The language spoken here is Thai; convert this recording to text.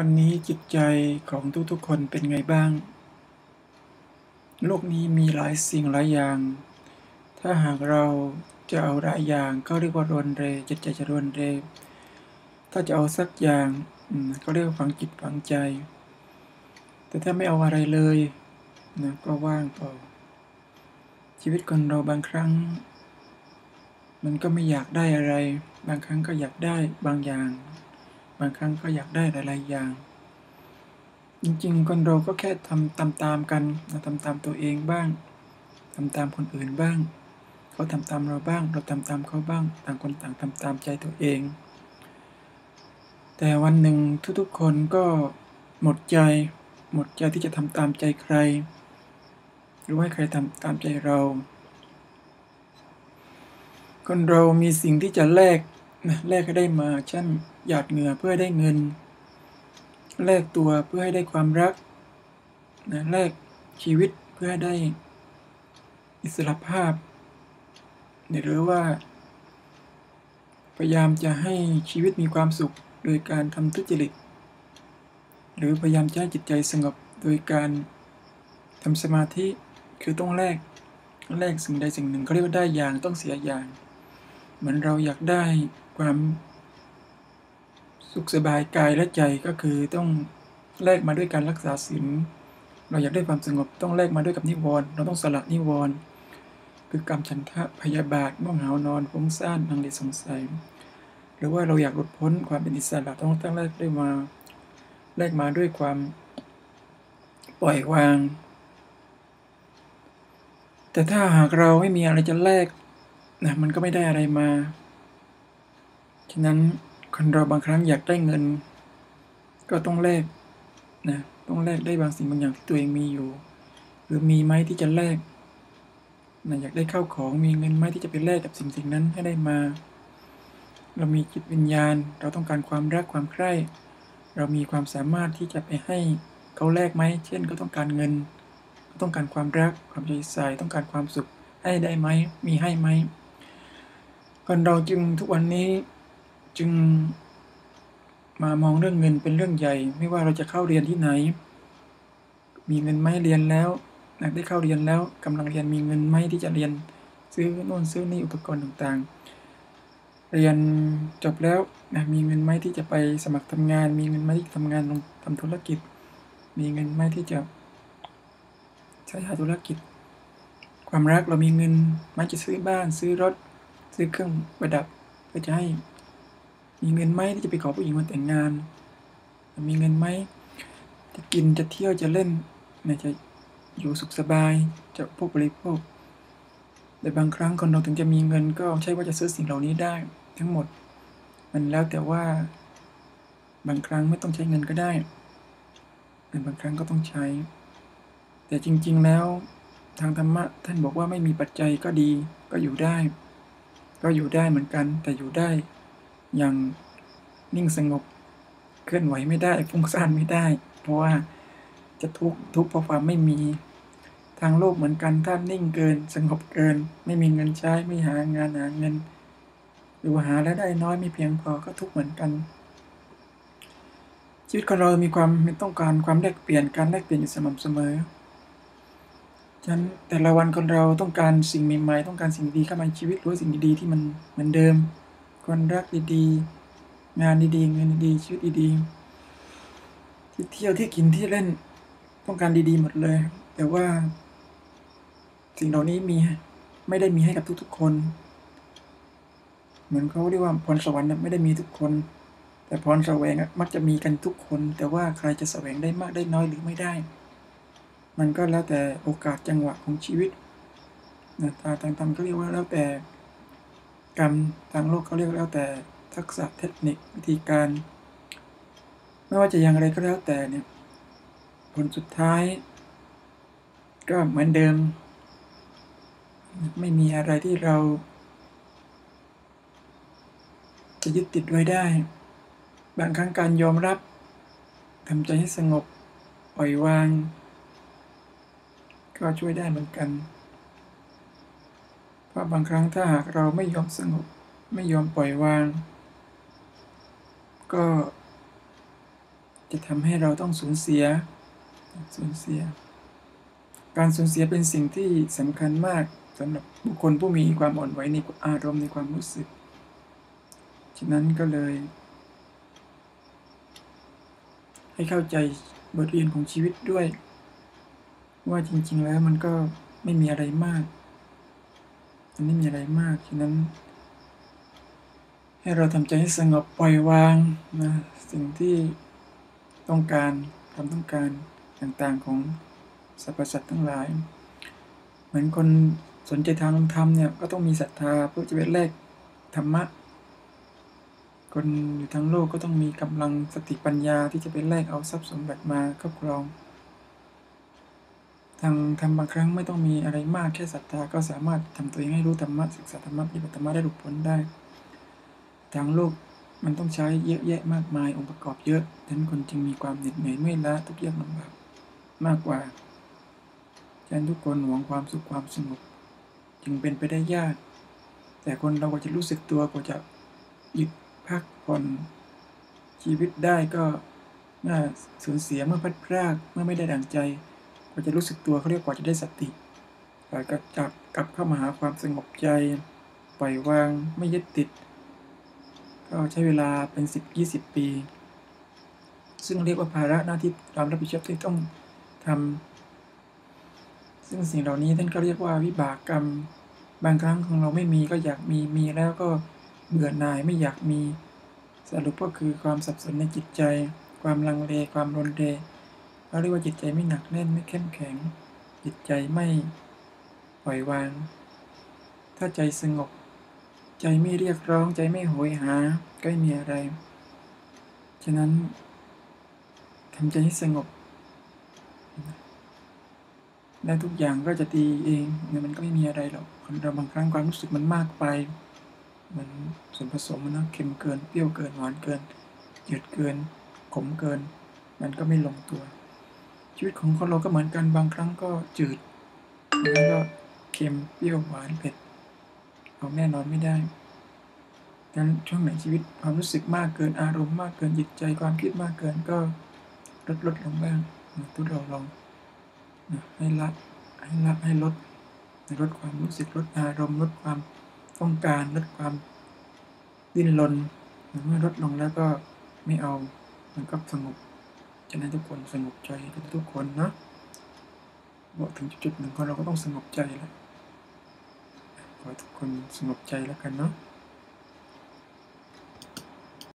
วันนี้จิตใจของทุกๆคนเป็นไงบ้าง โลกนี้มีหลายสิ่งหลายอย่าง ถ้าหากเราจะเอาหลายอย่างก็เรียกว่ารวนเร จิตใจจะรวนเร ถ้าจะเอาสักอย่างก็เรียกว่าฝังจิตฝังใจ แต่ถ้าไม่เอาอะไรเลยนะก็ว่างเปล่า ชีวิตคนเราบางครั้ง มันก็ไม่อยากได้อะไร บางครั้งก็อยากได้บางอย่าง บางครั้งก็อยากได้หลาย ๆ อย่าง จริง ๆ คนเราก็แค่ทำตามๆกันทำตามตัวเองบ้างทำตามคนอื่นบ้าง เขาทำตามเราบ้าง เราทำตามเขาบ้าง ต่างคนต่างทำตามใจตัวเอง แต่วันหนึ่งทุกๆคนก็หมดใจ หมดใจที่จะทำตามใจใคร หรือว่าให้ใครทำตามใจเรา คนเรามีสิ่งที่จะแลก นะแลกให้ได้มาเช่นหยาดเหงื่อเพื่อให้ได้เงิน แลกตัวเพื่อให้ได้ความรักนะแลกชีวิตเพื่อให้ได้อิสรภาพหรือว่า พยายามจะให้ชีวิตมีความสุขโดยการทำทุจริต หรือพยายามจะให้จิตใจสงบโดยการทำสมาธิคือต้องแลกแลกสิ่งใดสิ่งหนึ่งเขาเรียกว่าได้อย่างต้องเสียอย่าง เหมือนเราอยากได้ ความสุขสบายกายและใจก็คือต้องแลกมาด้วยการรักษาศีลเราอยากได้ความสงบต้องแลกมาด้วยกับนิวรณ์เราต้องสละนิวรณ์คือกรรมฉันทะพยาบาทม่วงเหานอนฟุ้งซ่านนังเลสงสัย หรือว่าเราอยากหลุดพ้นความเป็นอิสระต้องตั้งแรกด้วยมาแลกมาด้วยความปล่อยวาง แต่ถ้าหากเราไม่มีอะไรจะแลกนะมันก็ไม่ได้อะไรมา ฉะนั้นคนเราบางครั้งอยากได้เงิน ก็ต้องแลกนะต้องแลกได้บางสิ่งบางอย่างที่ตัวเองมีอยู่ หรือมีไหมที่จะแลกนะอยากได้เข้าของมีเงินไหมที่จะไปแลกกับสิ่งสิ่งนั้นให้ได้มา เรามีจิตวิญญาณ เราต้องการความรักความใคร่ เรามีความสามารถที่จะไปให้เขาแลกไหม เช่นเขาต้องการเงินเขาต้องการความรักความใจใส่ต้องการความสุขให้ได้ไหมมีให้ไหมคนเราจึงทุกวันนี้ จึงมามองเรื่องเงินเป็นเรื่องใหญ่ ไม่ว่าเราจะเข้าเรียนที่ไหน มีเงินไหมเรียนแล้วได้เข้าเรียนแล้วกำลังเรียนมีเงินไหมที่จะเรียนซื้อโน่นซื้อนี่อุปกรณ์ต่างๆ เรียนจบแล้วนะมีเงินไหมที่จะไปสมัครทำงาน มีเงินไหมที่ทำงานลงทำธุรกิจ มีเงินไหมที่จะใช้หาธุรกิจ ความรักเรามีเงินไหมจะซื้อบ้านซื้อรถ ซื้อเครื่องประดับเพื่อจะให้ มีเงินไหมที่จะไปขอผู้หญิงมาแต่งงาน มีเงินไหมจะกินจะเที่ยวจะเล่นนะจะอยู่สุขสบายจะพวกบริโภคแต่บางครั้งคนเราถึงจะมีเงินก็ใช่ว่าจะซื้อสิ่งเหล่านี้ได้ ทั้งหมด มันแล้วแต่ว่า บางครั้งไม่ต้องใช้เงินก็ได้แต่บางครั้งก็ต้องใช้ แต่จริง ๆแล้วทางธรรมะท่านบอกว่าไม่มีปัจจัยก็ดีก็อยู่ได้ ก็อยู่ได้เหมือนกันแต่อยู่ได้ ย่างนิ่งสงบเคลื่อนไหวไม่ได้ฟุ้งซ่านไม่ได้ เพราะว่าจะทุกข์ทุกข์เพราะความไม่มีทางโลกเหมือนกันถ้านิ่งเกินสงบเกิน ไม่มีเงินใช้ไม่หางานหาเงิน หรือว่าหาแล้วได้น้อยไม่เพียงพอก็ทุกข์เหมือนกัน ชีวิตของเรามีความต้องการความแลกเปลี่ยนการแลกเปลี่ยนอยู่สม่ำเสมอฉะนั้นแต่ละวันคนเราต้องการสิ่งใหม่ๆ ต้องการสิ่งดีเข้ามาชีวิตหรือสิ่งดีๆที่มันเหมือนเดิม คนรักดีๆ งานดีๆเงินดีๆชีวิตดีๆที่เที่ยวที่กินที่เล่นต้องการดีๆหมดเลย แต่ว่า สิ่งเหล่านี้มีไม่ได้มีให้กับทุกๆคน เหมือนเขาเรียกว่าพรสวรรค์ไม่ได้มีทุกคน แต่พรแสวงมักจะมีกันทุกคน แต่ว่าใครจะแสวงได้มากได้น้อยหรือไม่ได้ มันก็แล้วแต่โอกาสจังหวะของชีวิตนะตาทางธรรมก็เรียกว่าแล้วแต่ กรรมทางโลกเขาเรียกแล้วแต่ทักษะเทคนิควิธีการ ไม่ว่าจะอย่างไรก็แล้วแต่เนี่ยผลสุดท้าย ก็เหมือนเดิม ไม่มีอะไรที่เรา จะยึดติดไว้ได้ บางครั้งการยอมรับทำใจให้สงบปล่อยวาง ก็ช่วยได้เหมือนกัน ราะบางครั้งถ้าหากเราไม่ยอมสงบ ไม่ยอมปล่อยวาง ก็จะจะทำให้เราต้องสูญเสีย สูญเสีย การสูญเสียเป็นสิ่งที่สำคัญมากสำหรับบุคคลผู้มีความอ่อนไหวในอารมณ์ในความรู้สึก ฉะนั้นก็เลย ให้เข้าใจบทเรียนของชีวิตด้วย ว่าจริงๆแล้วมันก็ไม่มีอะไรมาก มันไม่มีอะไรมากฉะนั้น ให้เราทำใจให้สงบปล่อยวางนะสิ่งที่ต้องการความต้องการต่างๆของสรรพสัตว์ทั้งหลาย เหมือนคนสนใจทางธรรมเนี่ยก็ต้องมีศรัทธาเพื่อจะไปแลกธรรมะ คนอยู่ทั้งโลกก็ต้องมีกำลังสติปัญญาที่จะไปแลกเอาทรัพย์สมบัติมาครอบครอง ทางธรรมบางครั้งไม่ต้องมีอะไรมากแค่ศรัทธาก็สามารถทำตัวเองให้รู้ธรรมะศึกษาธรรมะปฏิบัติธรรมะได้หลุดพ้นได้ ทางโลกมันต้องใช้เยอะแยะมากมายองค์ประกอบเยอะดังนั้นคนจึงมีความเหน็ดเหนื่อยเมื่อยล้าทุกข์ยากลำบากมากกว่าฉะนั้นทุกคนหวงความสุขความสงบจึงเป็นไปได้ยาก แต่คนเราก็จะรู้สึกตัวก็จะหยุดพักผ่อนชีวิตได้ก็เมื่อสูญเสียเมื่อพัดพรากเมื่อไม่ได้ดังใจ ก็จะรู้สึกตัวเขาเรียกว่าจะได้สติแล้วก็จับกลับเข้ามาหาความสงบใจปล่อยวางไม่ยึดติด ก็ใช้เวลาเป็นสิบยี่สิบปี ซึ่งเรียกว่าภาระหน้าที่ความรับผิดชอบที่ต้องทำซึ่งสิ่งเหล่านี้ท่านก็เรียกว่าวิบากกรรมบางครั้งของเราไม่มีก็อยากมีมีแล้วก็เบื่อหน่ายไม่อยากมี สรุปก็คือความสับสนในจิตใจ ความลังเลความรนเร เราเรียกว่าจิตใจไม่หนักแน่นไม่เข้มแข็ง จิตใจไม่ปล่อยวาง ถ้าใจสงบ ใจไม่เรียกร้องใจไม่โหยหาก็ไม่มีอะไร ฉะนั้นทำใจให้สงบ และทุกอย่างก็จะดีเองเนี่ยมันก็ไม่มีอะไรหรอกคนเราบางครั้งความรู้สึกมันมากไปเหมือนส่วนผสมมันนะเค็มเกินเปรี้ยวเกินหวานเกินจืดเกินขมเกิน มันก็ไม่ลงตัว ชีวิตของคนเราก็เหมือนกันบางครั้งก็จืดแล้วก็เค็มเปรี้ยวหวานเผ็ดเอาแน่นอนไม่ได้ดังนั้นช่วงไหนชีวิตความรู้สึกมากเกินอารมณ์มากเกินจิตใจความคิดมากเกินก็ลดลดลงบ้างทุกเราลองให้ละให้ละให้ลดลดความรู้สึกลดอารมณ์ลดความต้องการลดความดิ้นรนเมื่อลดลงแล้วก็ไม่เอามันก็สงบ ฉะนั้นทุกคนสงบใจทุกคนนะบอกถึงจุดหนึ่งก็เราก็ต้องสงบใจแล้วขอทุกคนสงบใจแล้วกันเนาะ